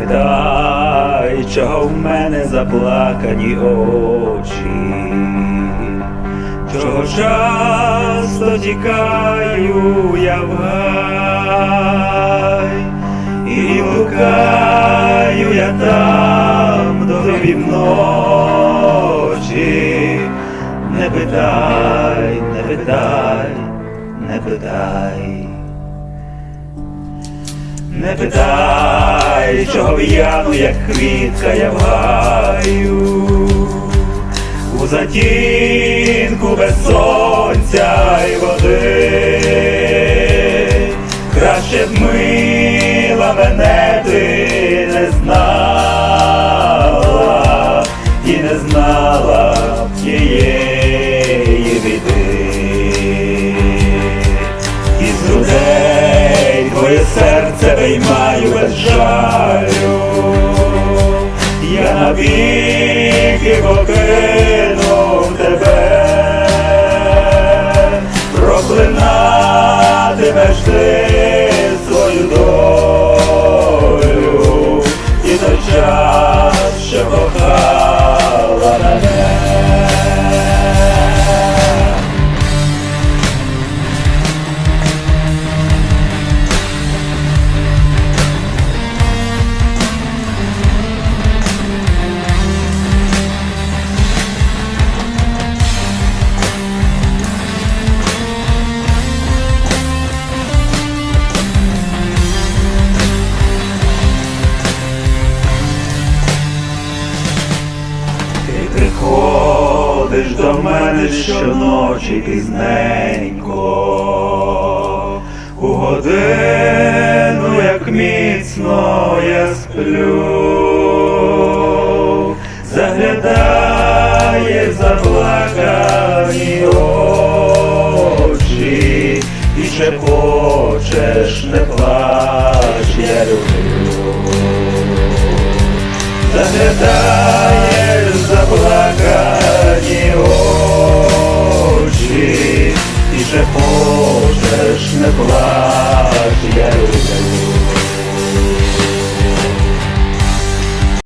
питай, чого в мене заплакані очі, чого часто тікаю я в гай, і блукаю я там до півночі. Не питай, не питай, не питай. Не питай, чого в'яну, як квітка я в гаю, у затінку без сонця й води, краще б мила мене ти не знала, серце виймаю без жалю, я навіки покинув тебе, проклинатимеш ти Ти приходиш до мене щоночі пізненько, у годину, як міцно я сплю, заглядає заплакані очі, і шепочеш, не плач, я люблю. Заглядаєш заплакані